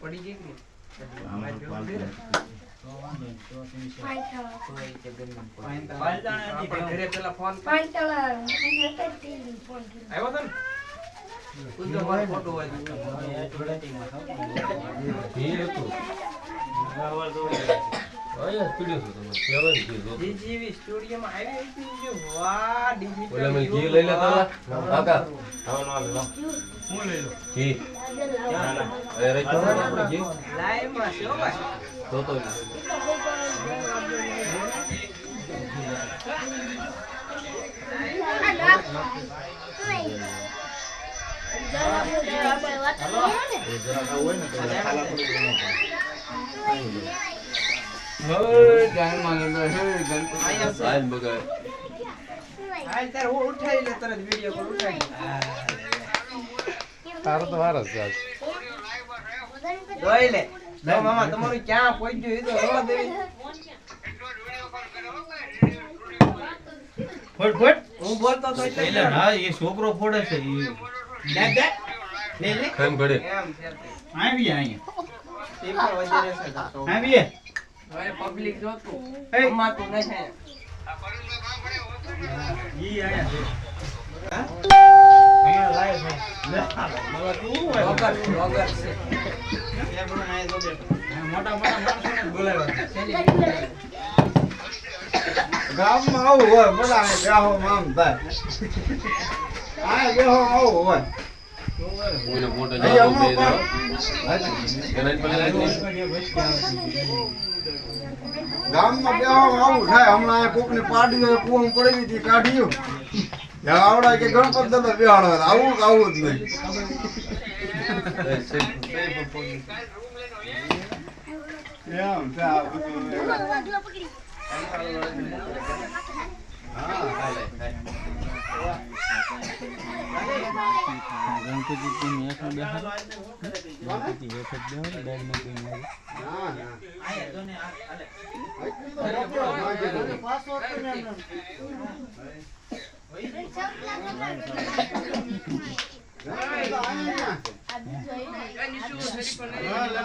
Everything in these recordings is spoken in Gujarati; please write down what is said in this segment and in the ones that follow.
પડી ગઈ ને. આપણે ઘરે પેલા ફોન આવ્યો હતો ને? કૂદો મારો ફોટો હોય તો. DGV તારે તો વાર જોઈ લે. મામા તમારું ક્યાં પહોંચ્યું એ તો રવા દેવી. ફોડ ફોડ હું બોલતો તો એટલે એટલે હા એ છોકરો ફોડે છે દેખ લે ઘડે આવી અહીંયા. એ પણ વધારે છે આવી હવે પબ્લિક જોતું. અમાતું નથી. ઈ આયા છે. મોટા મોટા બોલાવ્યા? ગામમાં આવું હોય બધા બેહો આમ થાય આ આવું હોય. મોટો અહીં જાતો બે હમણાં જાવ એના જ પડે ગામમાં બેહો આવું થાય. હમણાં કોકની પાડી કુવામાં પડી હતી ત્યાં આવડા કે ગણપત દાદા બેહાડો આવું આવું જ નહીં ગણપતિ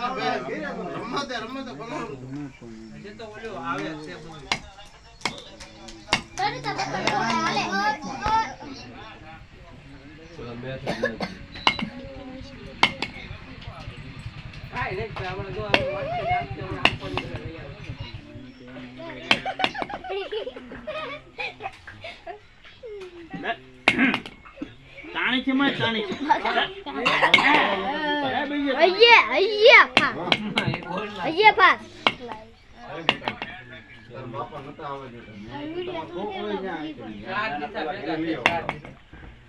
રમતે રમતે તો આવે છે જો આપણે વાંચીએ તો આપીએ, આપણે આપવાની છે, લઈ આવે. તાણી છે માં તાણી છે અહીંયા અહીંયા પા. અહીંયા પા બાપા નતા આવવા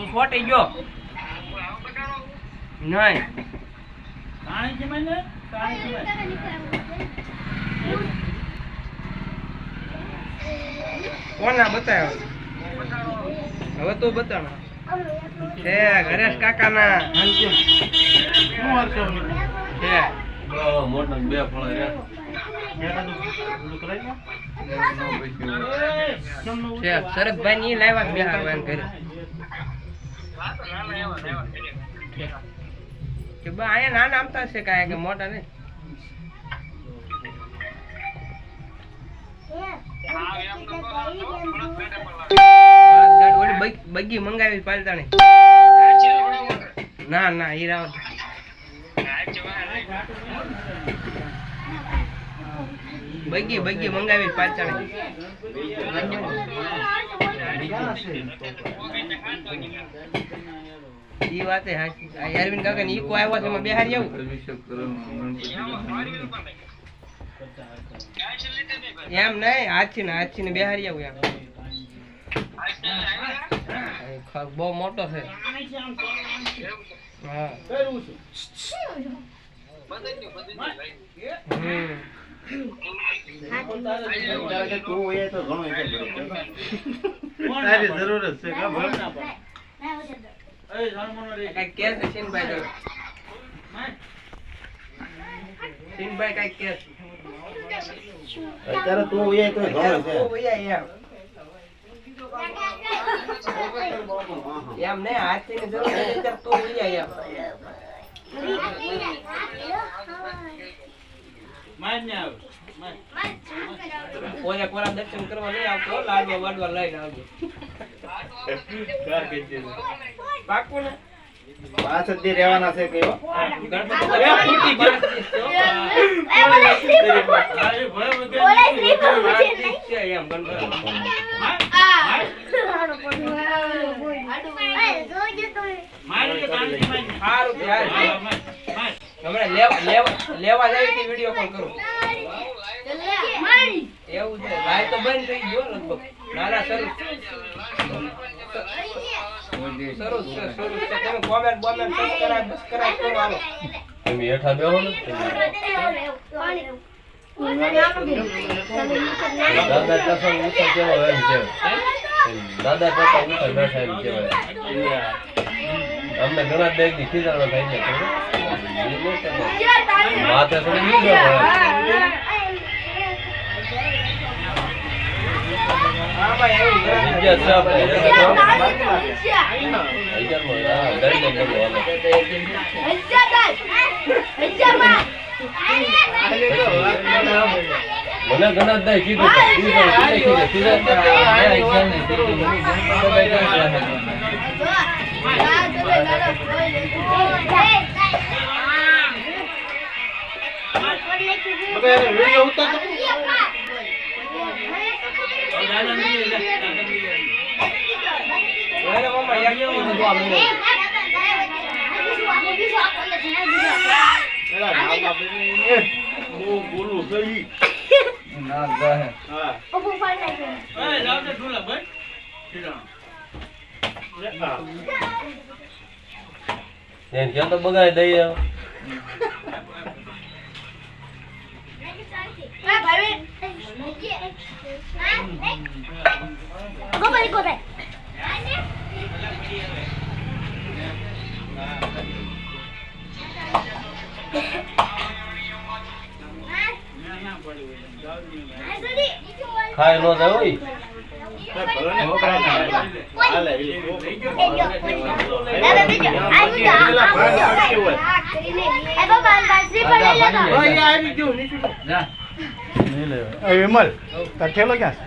તું સોટી ગયો. નહીં. ને? કોના બતાવ્યો? હવે તું બતાવ છે ગણેશ શું છે મોટા બે ફળ શરદભાઈ ની લાવ્યા બિહાર ઘરે કે બા, અહીંયા નાના આમતા છે કાંઈ કે મોટા નહીં. બગ- મંગાવી પાલતાણી ના ના હીરા બગી બગી મંગાવી પાલતાણી ઈ વાતે હાચી આ અરવિંદ કાકા ની ઈકો આવ્યો છે એમાં બેહારી આવું એમ નહીં આજથી ને આજથી ને બેહારી આવું એમ ખા- બહુ મોટો છે આનાથી આમ કરવાનું છે. હા કર્યું છે. હમ કોણ ના પાડે? કોણ કઈ કે છે. કઈ કે અત્યારે તું એ તો ઘણો છે. એમ ને હાથથી ની જરૂર અત્યારે તું એમ ને આવે. કોને કોના દર્શન કરવા નહીં આવતો લાડવા વાડવા લઈને આવજો. પાકું ને પાંચ જ રહેવાના છે કે ગણપતિ બાપા ફૂટી પાંચ દિવસ છે, હો. હા, એ ભય વગર પાંચ દિવસ છે એમ ગણપતિ માય ને કાનથી માય ને. સારું હા, ત્યારે માય. માય. હમણાં લેવા લેવા લેવા જાય તે વીડિયો કોલ કરું. લાઈટ તો બંધ થઈ ગયો લગભગ. નાના શરૂ શરૂ છે શરૂ તમે કોમેન્ટ બોમેન્ટ સબસ્ક્રાઇબ બસ્ક્રાઇબ કરો હાલો. તમે હેઠા બેહો ને. દાદા ટકા ઉતર કેવો એમ કહેવાય. દાદા ટકા ઉતર બેઠા એમ કહેવાય. અમને ઘણા બેગની ખીજાણો થાય છે. માથે થોડી બેહો હા ભાઈ એવું છે. જગ્યા છે આપણે. અગિયારમાં, હા, દઈને કરવું હાલો. મને ઘણા જ કીધું કીધું, કીધું, કીધું, કીધું. દાદા નહીં, દાદા નહીં. એને મમ્મા એક એવું બધું આ મને. બહુ બોલું થઈ હા એ, જાઓ તો ઢોલા, ભાઈ. ખીજાણો. એને ક્યાં તો બગાડી દઈએ ના, ના પડી હોય. જાઓ નહીં. ખાય નો. વિમલ તાર ઠેલો ક્યાં છે.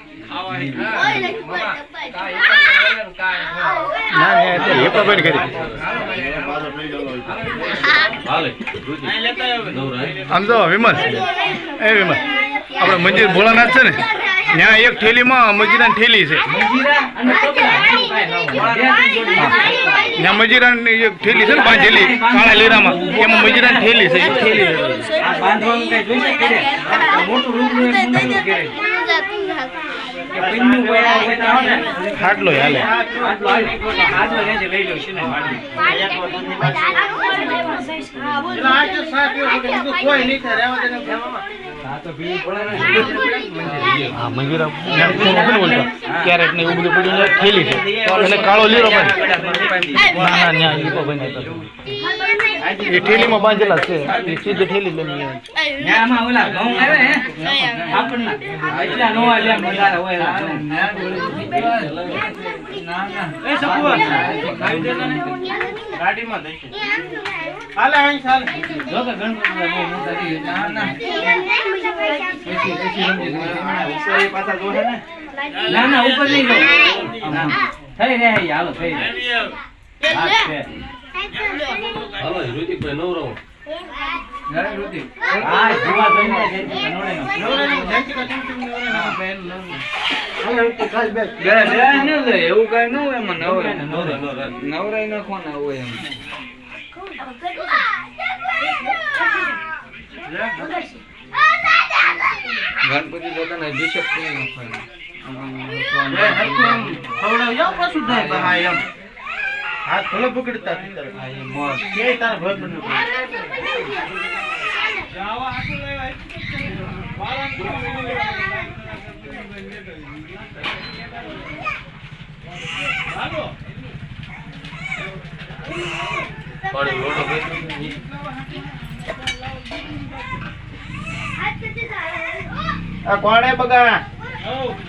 આવા હે. હા. મમ્મા, કાંઈ એક જ બોલે ને કાંઈ. ના ના હિપોમેન કરી હાલે અહીં લેતા આવ્યો. દોરાય. આમ જો વિમલ એ વિમલ આપણે મંદિર ભોળાનાથ છે ને ત્યાં એક થેલીમાં મજીરાની થેલી છે. ત્યાં મજીરાની એક થેલી છે ને પાંચ થેલી કાળા લીરામાં એમાં મજીરાની થેલી છે એક થેલી છે. આ બાંધવાનું કઈ નહીં? આ લઈ. હા મંદિર કેરેટ ને. એવું બધું પડ્યું છે, કાળો લીરો ના ના એ ઠેલીમાં બાંધેલા છે. એ સીધી ઠેલી લઈને આમાં ઓલા ઘઉં આવે હે? આપણને એટલા નો આલ્યા વધારે હોય ના ના એ સપુઆ આવી દેલો ને ગાડીમાં દઈશું હાલે અહીં ચાલ જો કે ગણપતિ છે ના ના. ને ના ઉપર નહીં જો થઈ રહે હાલો થઈ રહ્યા એવું કઈ ન હોય એમાં નવરાય નવરો નવરો નવરાય નાખવાના હોય એમ કે તાર હજી શક્તિ પાણી આ કોણે બગા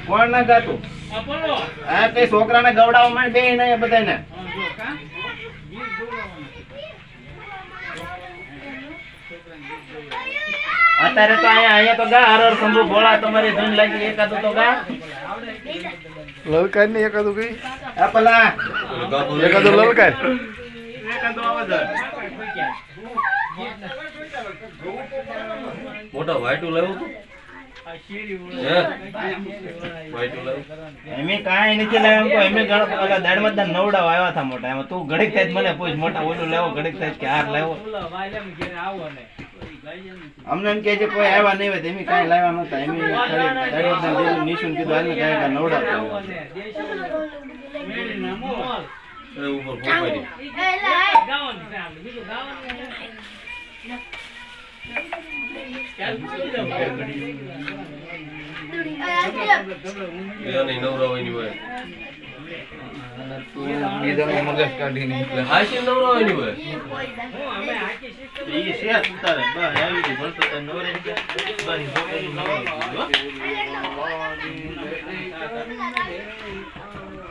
કોણ ના ગાતું? હા કઈ છોકરાને ગવડાવવા માંડ બે ને બધાને અત્યારે તો અહીંયા અહીંયા તો ગા હરર હર શંભુ ભોળા તમારી ધૂન લાગી એકાદું તો ગા. લલકાર ને એકાદું કઈ? આ પેલા. એકાદું લલકાર. એકાદું આવાજ મોટા વાઈટું લાવ્યું એમે કાંઈ નથી લાવ્યા એમ તો એમે ગણ ઓલા દાડમાં નવડાવ આવ્યા હતા મોટા. એમાં તું ઘડીક થાય જ મને પૂછ. મોટા ઓલું લાવો ઘડીક થાય કે હાર લાવો. અમને એમ કે છે કોઈ આવ્યા નહીં હોય તો કાંઈ લાવ્યા નહોતા. એમ નિશુન કીધું હાલ ને કાંઈ કાંઈ ઉપર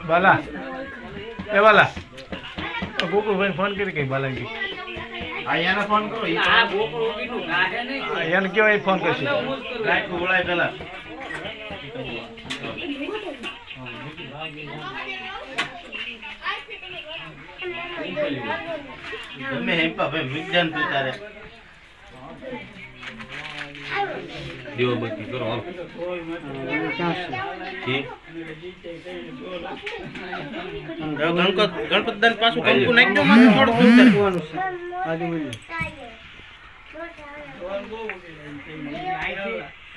બાલા. એ બાલા. ગોકુલભાઈ ફોન કરી કઈ બાલાજી? આ એને ફોન કરો કેવાય ફોન કરશે ગાય ઉળાય પેલા. તમે હેમ્પા ભાઈ વિજ્ઞાન તું તારે. દીવાબત્તી કરો હાલો. ગણપત ગણપત દાન પાછું કંકુ નાખી દો માથે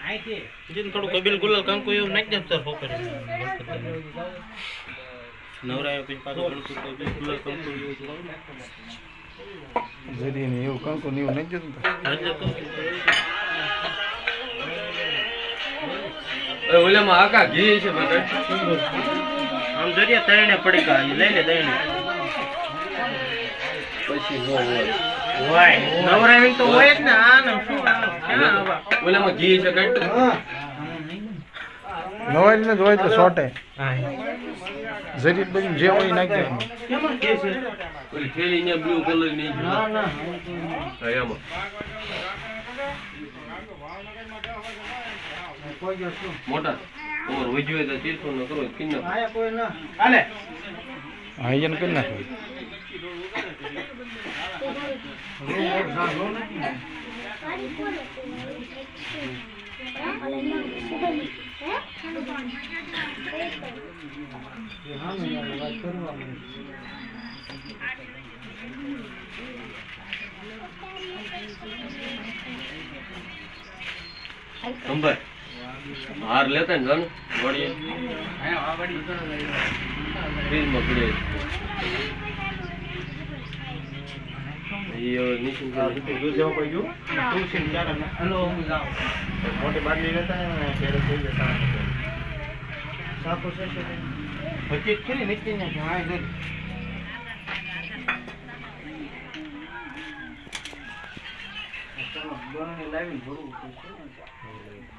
થોડું જીન થોડું કબીલ ગુલાલ કંકુ એવું નાખી દે સર નવરાયો પછી પાછું ગણપત કબીલ ગુલાલ કંકુ એવું જરી ને એવું કંકુ ને એવું નહીં જતું ઓલામાં આકા ઘી છે આમ જરીએ તઈને પડી કા લઈ લે તઈને પછી નો હોય. હોય. નવરાવી તો હોય જ ને આ ને શું આવા? ઓલામાં ઘી છે કાંઈ? નવાઈ ને જોઈ તો શોર્ટે જરી બધી જે હોય નાખી ઓલી થેલી ને બ્લુ કલરની ના ના. એમાં. મોટા. ઓર વજ્યો તો તીર્થો ન કરો કિન્નો આયા કોઈ ના. હાલે. એને કરી નાખો સંભાળ હાર લેતા ને જાને વળીએ. ફ્રીજમાં પડે. ઈ હવે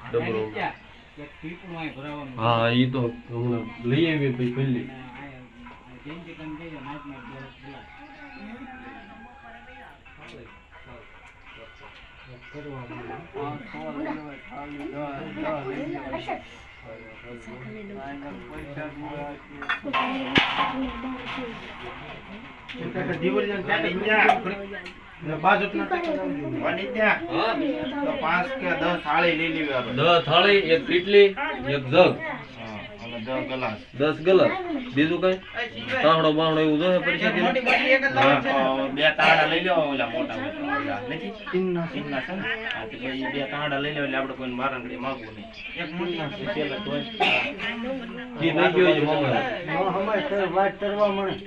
હલો હું એ તો હમણાં લઈ આવીએ પછી પહેલી. જેમ પાંચ, કે દસ થાળી લઈ લેવી દસ થાળી એક કેટલી એક જગ. દસ ગલાસ. બીજું કઈ? તાહડો બાહડો એવું જોઈએ પરિસ્થિતિ બે તાળા લઈ લેવા ઓલા મોટા મોટા. નથી? બે તાળા લઈ લેવા એટલે આપણે કોઈને મારણ માગવું નહીં. એક મોટી પેલા તો જી નાખ્યો છે મમ્મી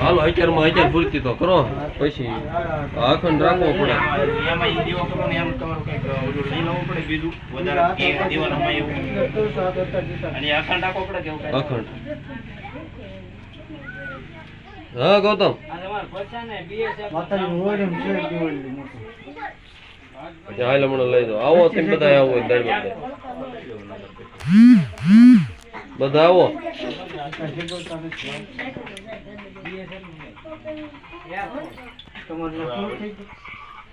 હાલો, અત્યારમાં અત્યાર પૂરતી તો કરો. પછી આખંડ રાખવો પડે. એમાં દીવો કરો ને અખંડ અખંડ હા, ગૌતમ. આ તમારે પૈસા ને પછી હાલ હમણાં લઈ જાઓ. આવો તેમ બધા આવો દરમિયાન બધા બધા આવો.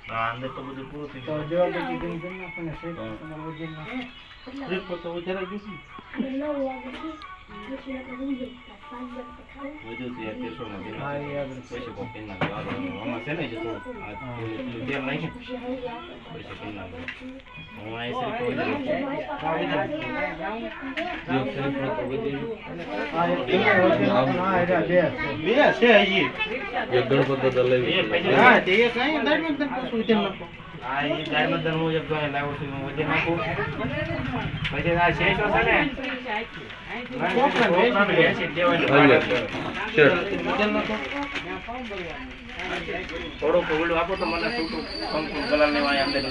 હા, અંદર તો તો વધુ છે તેરસો માં. પૈસે કોક. આ તો આમાં છે ને જે થોડું, આ પેલું- પેલું તેલ નાખી પૈસે કરી નાખજો. હું આ તો બધી બે છે હજી એક ગણપત દાદા લઈ હા તે એક અહીં દાડમાં જ નાખું, નાખું. હા એ દાડમાં જ હું એક જોઈને લાવ્યો છું હું ઉધેર નાખું પછી આ શેષો છે ને થોડુંક ઓલું આપો તો મને છૂટું કંકુ કલર ને વાય અંદર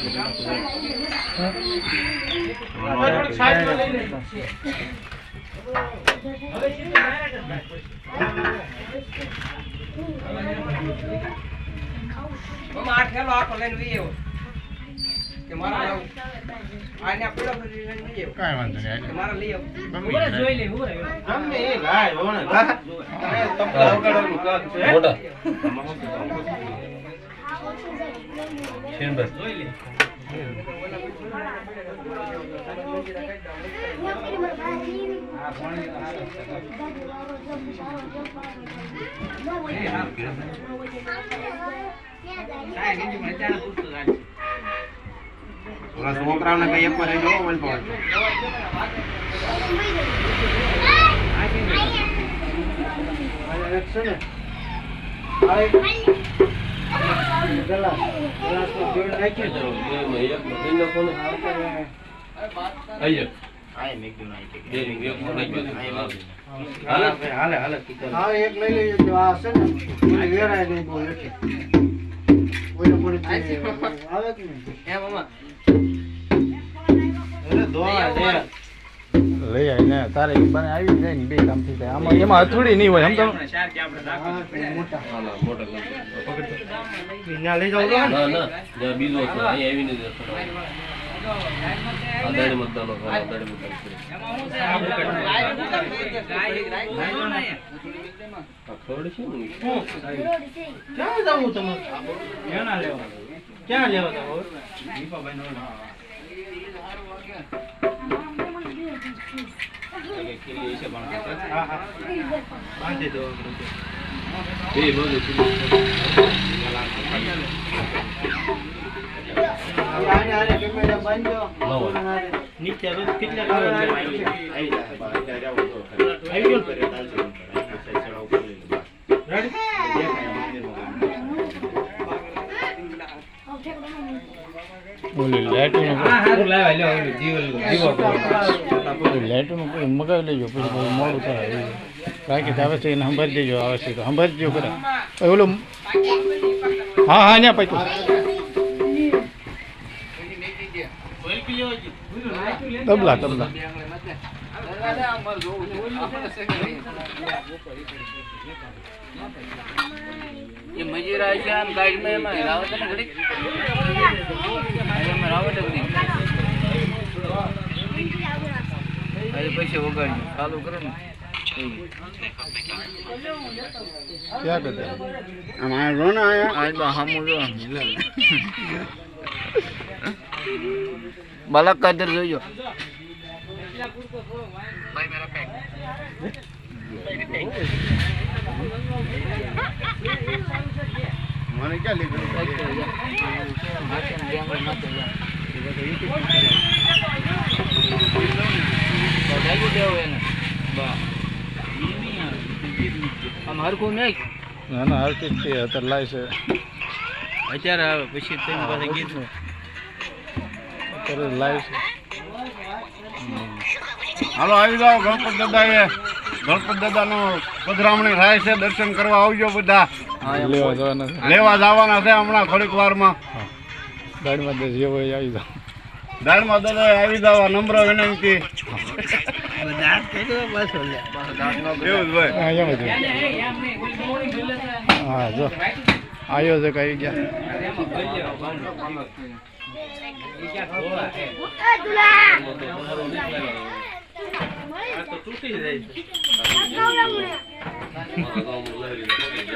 આઠ ઠેલો આખો લઈને વી આવ્યો કાંઈ કીધું મને ત્યારે પૂછતું ઓલા છોકરાઓને કઈ એક વાર લઈ જાઓ મોબાઈલ પર. એક બધી નાખો ને આઈ આ એ મેક દઉં, આ એ મેક બે દઉં. એક નાખી દો. આ એ મેક દઉં. હાલે હાલે લઈ આવી ને તારે બને આવી જાય ને બે કામ થઈ જાય આમાં એમાં અથડી નહીં હોય સમજો ચાર કે આપણે રાખો મોટા. તો. ક્યાં જવું તમારે? ક્યાં લેવા જવું દીપાભાઈ નો નીચે કેટલા. આવી ગયો લાઈટનું કોઈ મગાવી લેજો પછી મોડું થાય. બાકી આવે છે એને સંભાળી દેજો આવે છે તો સંભાળી દેજો ખરા. ઓલું હા હા ત્યાં પૈતું તબલા તબલા. એ મજીરા છે આમ ગાડીમાં એમાં રાવત ને ઘડી? એમાં રાવત જ નહીં અરે પૈસે વગાડ્યું ચાલુ કરો ને. જો ને આયા. આ તો હામું જો બાલક કાદર જોજો. મને ક્યાં લીધું આમ હરખું નહીં ના ના છે અત્યારે લાય છે. અત્યારે આવે પછી તેની પાસે ગીત અત્યારે લાય છે. હાલો આવી જાઓ. ગણપત દાદા એ ગણપત દાદાનું નો પધરામણી થાય છે. દર્શન કરવા આવજો બધા. લેવા જવાના છે. લેવા જવાના છે હમણાં થોડીક વારમાં. ગાડીમાં જે જે આવી જાઓ. દાડમાં દાદા આવી જાવ નમ્ર વિનંતી. એવું જ હોય. હા એમ જ હોય.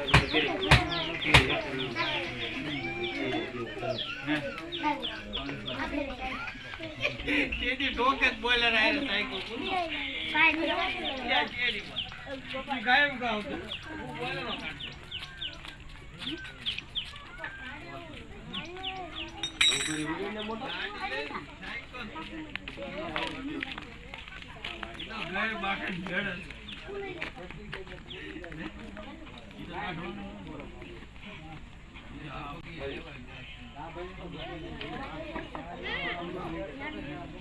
દાંત ના કાઢો રે યાર. હરખું મોઢું રાખજો. એને ક્યાંક ખરખું મૂકજો તો કોક પાડશે ને જરાક વાઈટ રંગમાં હતું, ક્યાંક વગર પેલા ફોન ખીચ્યા ખીર્યા ફોન ખીચ્યા ખીર્યા હા